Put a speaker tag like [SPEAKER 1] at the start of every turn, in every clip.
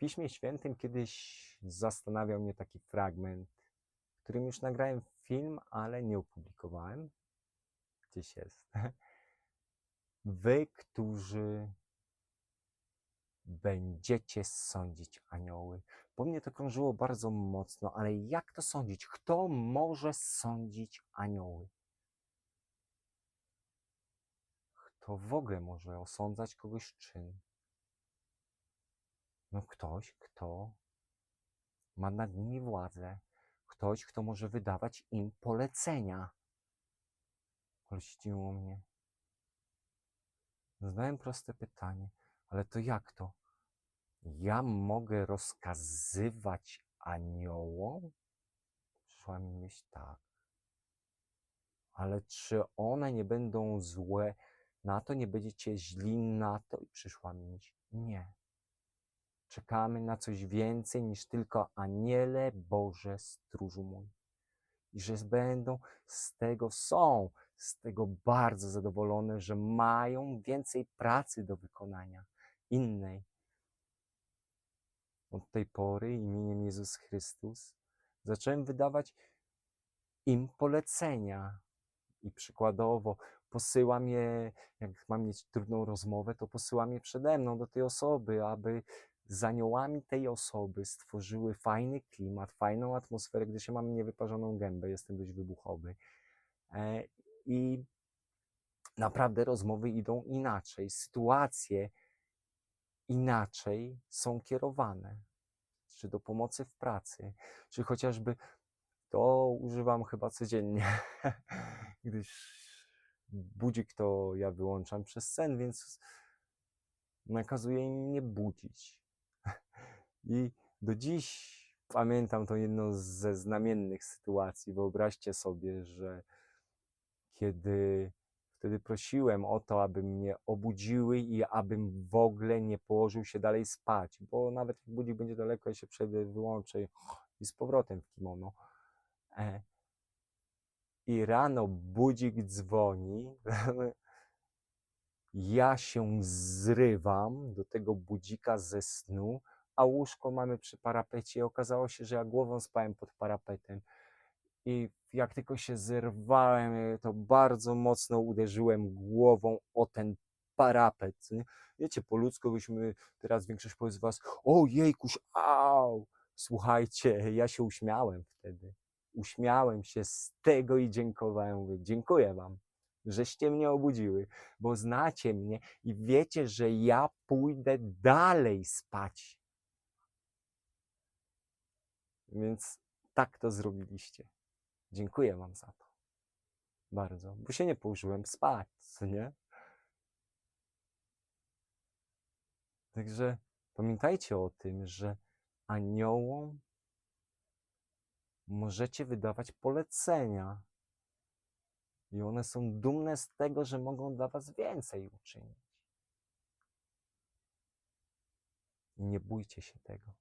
[SPEAKER 1] Piśmie Świętym kiedyś zastanawiał mnie taki fragment, którym już nagrałem film, ale nie opublikowałem. Gdzieś jest. Wy, którzy będziecie sądzić anioły. Bo mnie to krążyło bardzo mocno, ale jak to sądzić? Kto może sądzić anioły? Kto w ogóle może osądzać kogoś czyn? No ktoś, kto ma nad nimi władzę. Ktoś, kto może wydawać im polecenia. Olśniło mnie. Zadałem proste pytanie, ale to jak to? Ja mogę rozkazywać aniołom? Przyszła mi myśl tak. Ale czy one nie będą złe na to, nie będziecie źli na to? I przyszła mi myśl, nie. Czekamy na coś więcej niż tylko aniele Boże stróżu mój. I że będą z tego, są z tego bardzo zadowolone, że mają więcej pracy do wykonania, innej. Od tej pory imieniem Jezus Chrystus zacząłem wydawać im polecenia. I przykładowo posyłam je, jak mam mieć trudną rozmowę, to posyłam je przede mną do tej osoby, aby z aniołami tej osoby stworzyły fajny klimat, fajną atmosferę, gdyż ja mam niewyparzoną gębę, jestem dość wybuchowy. E, I naprawdę rozmowy idą inaczej, sytuacje inaczej są kierowane. Czy do pomocy w pracy, czy chociażby to używam chyba codziennie, gdyż budzik to ja wyłączam przez sen, więc nakazuję im nie budzić. I do dziś pamiętam to jedną ze znamiennych sytuacji. Wyobraźcie sobie, że kiedy wtedy prosiłem o to, aby mnie obudziły i abym w ogóle nie położył się dalej spać, bo nawet jak budzik będzie daleko, ja się przejdę, wyłączę i- i z powrotem w kimono. E, I rano budzik dzwoni, ja się zrywam do tego budzika ze snu, a łóżko mamy przy parapecie. I okazało się, że ja głową spałem pod parapetem. I jak tylko się zerwałem, e, to bardzo mocno uderzyłem głową o ten parapet. Wiecie, po ludzku byśmy teraz większość z was, o jejkuś, au! Słuchajcie, ja się uśmiałem wtedy. Uśmiałem się z tego i dziękowałem. Mówię, dziękuję wam, żeście mnie obudziły, bo znacie mnie i wiecie, że ja pójdę dalej spać. Więc tak to zrobiliście. Dziękuję wam za to. Bardzo. Bo się nie położyłem spać, nie? Także pamiętajcie o tym, że aniołom możecie wydawać polecenia. I one są dumne z tego, że mogą dla was więcej uczynić. I nie bójcie się tego.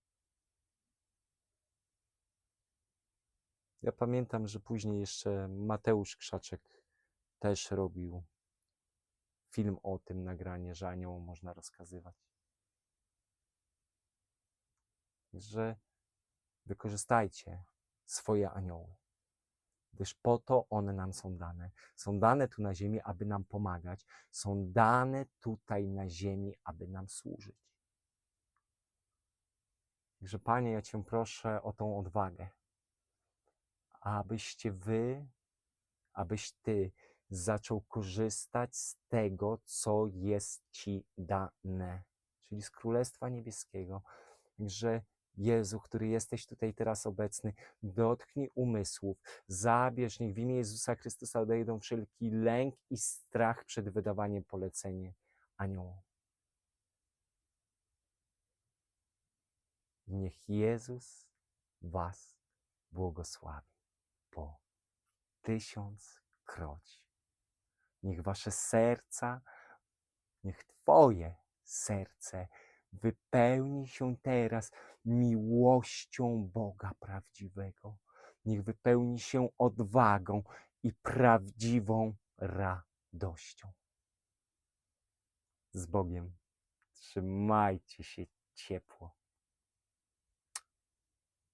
[SPEAKER 1] Ja pamiętam, że później jeszcze Mateusz Krzaczek też robił film o tym nagranie, że aniołom można rozkazywać. Że wykorzystajcie swoje anioły, gdyż po to one nam są dane. Są dane tu na ziemi, aby nam pomagać, są dane tutaj na ziemi, aby nam służyć. Także Panie, ja Cię proszę o tą odwagę, abyście Wy, abyś Ty zaczął korzystać z tego, co jest Ci dane, czyli z Królestwa Niebieskiego. Także Jezu, który jesteś tutaj teraz obecny, dotknij umysłów, zabierz, niech w imię Jezusa Chrystusa odejdą wszelki lęk i strach przed wydawaniem polecenia aniołom. Niech Jezus Was błogosławi po tysiąc kroć. Niech Wasze serca, niech Twoje serce wypełni się teraz miłością Boga prawdziwego. Niech wypełni się odwagą i prawdziwą radością. Z Bogiem. Trzymajcie się ciepło.